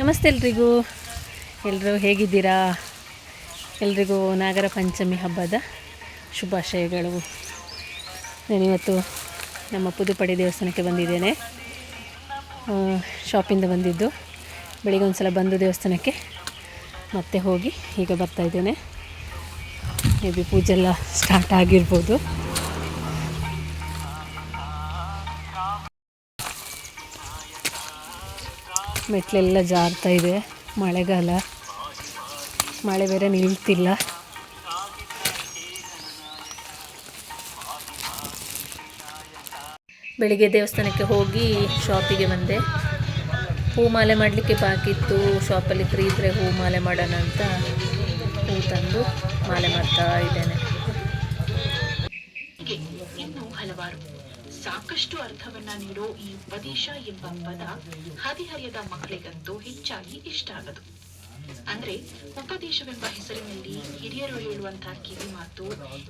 ನಮಸ್ತೆ ಎಲ್ರಿಗೂ. ಎಲ್ಲರೂ ಹೇಗಿದ್ದೀರಾ? ಎಲ್ರಿಗೂ ನಾಗರ ಪಂಚಮಿ ಹಬ್ಬದ ಶುಭಾಶಯಗಳು. ನಾನಿವತ್ತು ನಮ್ಮ ಪುದುಪಡಿ ದೇವಸ್ಥಾನಕ್ಕೆ ಬಂದಿದ್ದೇನೆ. ಶಾಪಿಂದ ಬಂದಿದ್ದು. ಬೆಳಿಗ್ಗೆ ಒಂದು ಸಲ ಬಂದು ದೇವಸ್ಥಾನಕ್ಕೆ ಮತ್ತೆ ಹೋಗಿ ಈಗ ಬರ್ತಾ ಇದ್ದೇನೆ. ಮೇ ಬಿ ಪೂಜೆ ಎಲ್ಲ ಸ್ಟಾರ್ಟ್ ಆಗಿರ್ಬೋದು. ಮೆಟ್ಲೆಲ್ಲ ಜಾರ್ತಾ ಇದೆ. ಮಳೆಗಾಲ. ಮಳೆ ಬೇರೆ ನಿಲ್ತಿಲ್ಲ. ಬೆಳಿಗ್ಗೆ ದೇವಸ್ಥಾನಕ್ಕೆ ಹೋಗಿ ಶಾಪಿಗೆ ಬಂದೆ. ಹೂ ಮಾಲೆ ಮಾಡಲಿಕ್ಕೆ ಬಾಕಿತ್ತು ಶಾಪಲ್ಲಿ ಫ್ರೀ ಇದ್ರೆ ಹೂ ಮಾಲೆ ಮಾಡೋಣ ಅಂತ ಹೂ ತಂದು ಮಾಲೆ ಮಾಡ್ತಾ ಇದ್ದೇನೆ. ಹಲವಾರು ಸಾಕಷ್ಟು ಅರ್ಥವನ್ನ ನೀಡೋ ಈ ಉಪದೇಶ ಎಂಬ ಪದ ಹದಿಹರೆಯದ ಮಕ್ಕಳಿಗಂತೂ ಹೆಚ್ಚಾಗಿ ಇಷ್ಟ ಆಗದು. ಅಂದ್ರೆ ಉಪದೇಶವೆಂಬ ಹೆಸರಿನಲ್ಲಿ ಹಿರಿಯರು ಹೇಳುವಂತಹ ಕಿವಿ ಮಾತು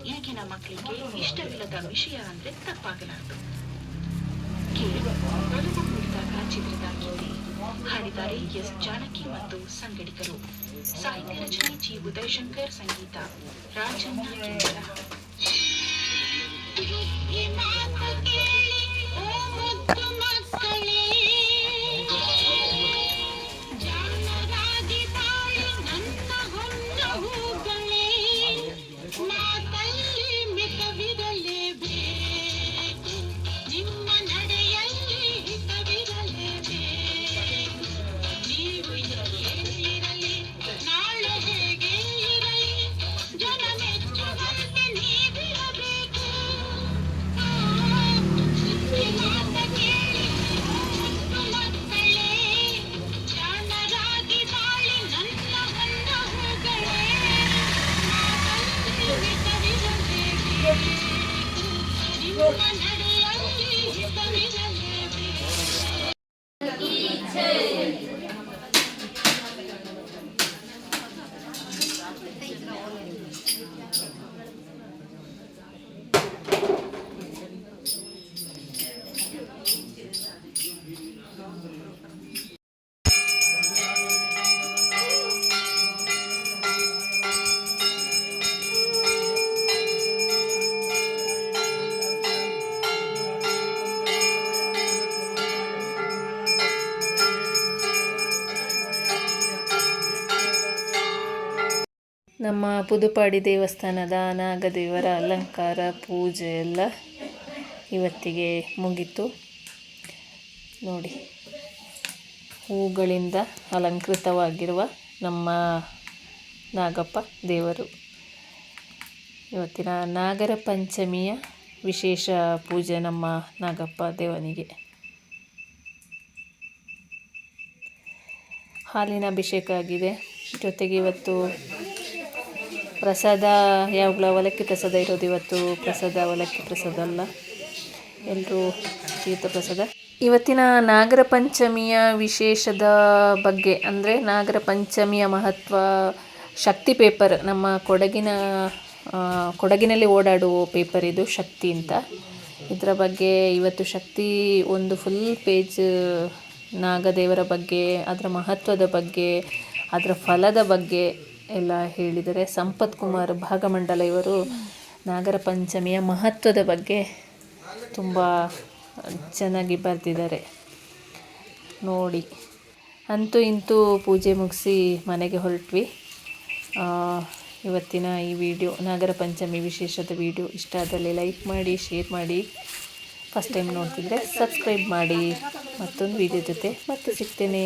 ಈಗಿನ ಮಕ್ಕಳಿಗೆ ಇಷ್ಟವಿಲ್ಲದ ವಿಷಯ ಅಂದ್ರೆ ತಪ್ಪಾಗಲಾರದು. ಮೂಡಿದಾಗ ಚಿತ್ರದ ಹಾಡಿದ್ದಾರೆ ಎಸ್. ಜಾನಕಿ ಮತ್ತು ಸಂಗಡಿಗರು. ಸಾಹಿತ್ಯ ರಚನೆ ಜಿ. ಉದಯಶಂಕರ್, ಸಂಗೀತ ರಾಜಣ್ಣ ನಿಮ್ಮ ನಡೆಯಲ್ಲಿ ನಮ್ಮ ಪುದುಪಾಡಿ ದೇವಸ್ಥಾನದ ನಾಗದೇವರ ಅಲಂಕಾರ, ಪೂಜೆ ಎಲ್ಲ ಇವತ್ತಿಗೆ ಮುಗಿತು. ನೋಡಿ, ಹೂಗಳಿಂದ ಅಲಂಕೃತವಾಗಿರುವ ನಮ್ಮ ನಾಗಪ್ಪ ದೇವರು. ಇವತ್ತಿನ ನಾಗರ ಪಂಚಮಿಯ ವಿಶೇಷ ಪೂಜೆ ನಮ್ಮ ನಾಗಪ್ಪ ದೇವನಿಗೆ. ಹಾಲಿನ ಅಭಿಷೇಕ ಆಗಿದೆ. ಜೊತೆಗೆ ಇವತ್ತು ಪ್ರಸಾದ, ಯಾವಾಗಲೂ ಅವಲಕ್ಕಿ ಪ್ರಸಾದ ಇರೋದು ಇವತ್ತು? ಪ್ರಸಾದ ಅವಲಕ್ಕಿ ಪ್ರಸಾದ ಅಲ್ಲ. ಎಲ್ಲರೂ ತೀರ್ಥ ಪ್ರಸಾದ. ಇವತ್ತಿನ ನಾಗರ ಪಂಚಮಿಯ ವಿಶೇಷದ ಬಗ್ಗೆ ಅಂದರೆ ನಾಗರ ಪಂಚಮಿಯ ಮಹತ್ವ ಶಕ್ತಿ ಪೇಪರ್, ನಮ್ಮ ಕೊಡಗಿನ ಕೊಡಗಿನಲ್ಲಿ ಓಡಾಡುವ ಪೇಪರ್ ಇದು ಶಕ್ತಿ ಅಂತ. ಇದರ ಬಗ್ಗೆ ಇವತ್ತು ಶಕ್ತಿ ಒಂದು ಫುಲ್ ಪೇಜ್ ನಾಗದೇವರ ಬಗ್ಗೆ, ಅದರ ಮಹತ್ವದ ಬಗ್ಗೆ, ಅದರ ಫಲದ ಬಗ್ಗೆ ಎಲ್ಲ ಹೇಳಿದರೆ ಸಂಪತ್ ಕುಮಾರ್ ಭಾಗಮಂಡಲ ಇವರು ನಾಗರ ಪಂಚಮಿಯ ಮಹತ್ವದ ಬಗ್ಗೆ ತುಂಬ ಚೆನ್ನಾಗಿ ಬರೆದಿದ್ದಾರೆ. ನೋಡಿ, ಅಂತೂ ಇಂತೂ ಪೂಜೆ ಮುಗಿಸಿ ಮನೆಗೆ ಹೊರಟ್ವಿ. ಇವತ್ತಿನ ಈ ವಿಡಿಯೋ, ನಾಗರ ಪಂಚಮಿ ವಿಶೇಷದ ವಿಡಿಯೋ ಇಷ್ಟ ಆದಲ್ಲಿ ಲೈಕ್ ಮಾಡಿ, ಶೇರ್ ಮಾಡಿ. ಫಸ್ಟ್ ಟೈಮ್ ನೋಡ್ತಿದ್ರೆ ಸಬ್ಸ್ಕ್ರೈಬ್ ಮಾಡಿ. ಮತ್ತೊಂದು ವಿಡಿಯೋ ಜೊತೆ ಮತ್ತೆ ಸಿಗ್ತೇನೆ.